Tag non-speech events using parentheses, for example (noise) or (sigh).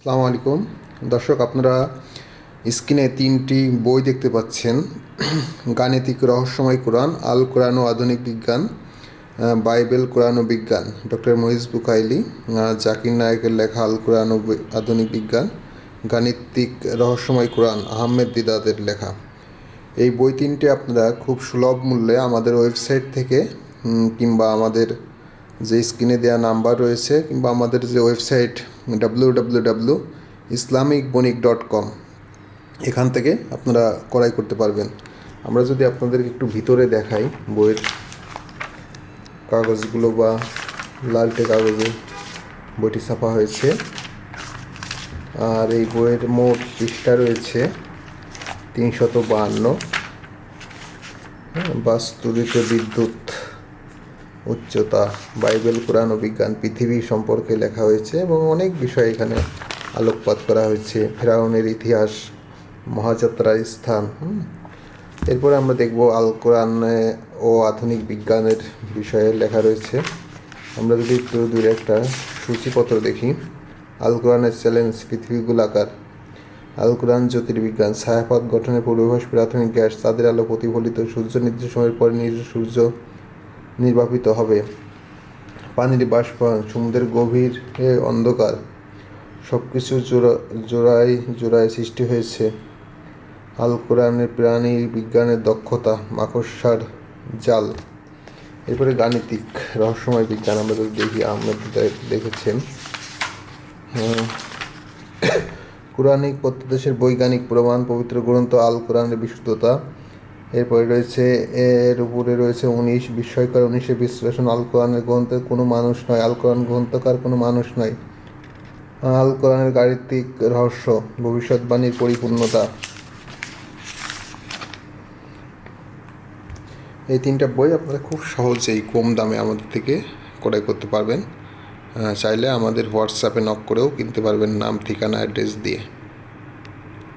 আসসালামু আলাইকুম। দর্শক, আপনারা স্ক্রিনে তিনটি বই দেখতে পাচ্ছেন। গাণিতিক রহস্যময় কোরআন, আল কোরআন ও আধুনিক বিজ্ঞান বাইবেল কোরআন ও বিজ্ঞান। ডক্টর মহিজ বুকাইলি জাকির নায়কের লেখা আল কোরআন ও আধুনিক বিজ্ঞান, গাণিতিক রহস্যময় কোরআন, আহমেদ দিদাদের লেখা। এই বই তিনটি আপনারা খুব সুলভ মূল্যে আমাদের ওয়েবসাইট থেকে কিংবা আমাদের যে স্ক্রিনে দেওয়া নাম্বার রয়েছে, কিংবা আমাদের যে website W W W Islamic Banik dot com এখান থেকে আপনারা ক্রয় করতে পারবেন। আমরা যদি আপনাদেরকে একটু ভিতরে দেখাই বইয়ের কাগজগুলো বা লালটে কাগজে বইটি ছাপা হয়েছে। আর এই বইয়ের মোট পৃষ্ঠা রয়েছে তিনশত বাহান্ন। বাস্তুরিত বিদ্যুৎ। উচ্চতা, বাইবেল, কোরআন ও বিজ্ঞান, পৃথিবী সম্পর্কে লেখা হয়েছে এবং অনেক বিষয় এখানে আলোকপাত করা হয়েছে। ফেরাউনের ইতিহাস, মহাযাত্রার স্থান। এরপরে আমরা দেখব আল কোরআনে ও আধুনিক বিজ্ঞানের বিষয়ে লেখা রয়েছে। আমরা যদি একটু দূরে একটা সূচিপত্র দেখি। আল কোরআনের চ্যালেঞ্জ, পৃথিবী গোলাকার। আল কোরআন জ্যোতির্বিজ্ঞান, ছায়াপথ গঠনের পূর্বাভাস, প্রাথমিক গ্যাস, তাদের আলো প্রতিফলিত সূর্য নির্দিষ্ট সময়ের পরে নিজ সূর্য নির্বাপিত হবে। পানির বাষ্পায়ন সমুদ্রের গভীর অন্ধকার। সব কিছু জোড়া, জোড়ায় জোড়ায় সৃষ্টি হয়েছে। আল কোরআনের প্রাণী বিজ্ঞানের দক্ষতা, মাকড়সার জাল। এরপরে গাণিতিক রহস্যময় বিজ্ঞান আমরা দেখি দে- দেখেছেন। হ্যাঁ। (coughs) কোরআনিক প্রত্যদেশের বৈজ্ঞানিক প্রমাণ, পবিত্র গ্রন্থ, আল কোরআনের বিশুদ্ধতা এরপরে রয়েছে, এর উপরে রয়েছে উনিশ, বিস্ময়কর উনিশের বিশ্লেষণ। আল কোরআনের গ্রন্থের কোনো মানুষ নয়। আল কোরআন গ্রন্থকার কোনো মানুষ নয়। আল কোরআনের গাণিতিক রহস্য, ভবিষ্যৎবাণীর পরিপূর্ণতা। এই তিনটা বই আপনারা খুব সহজেই কম দামে আমাদের থেকে ক্রয় করতে পারবেন। চাইলে আমাদের হোয়াটসঅ্যাপে নক করেও কিনতে পারবেন। নাম, ঠিকানা, অ্যাড্রেস দিয়ে।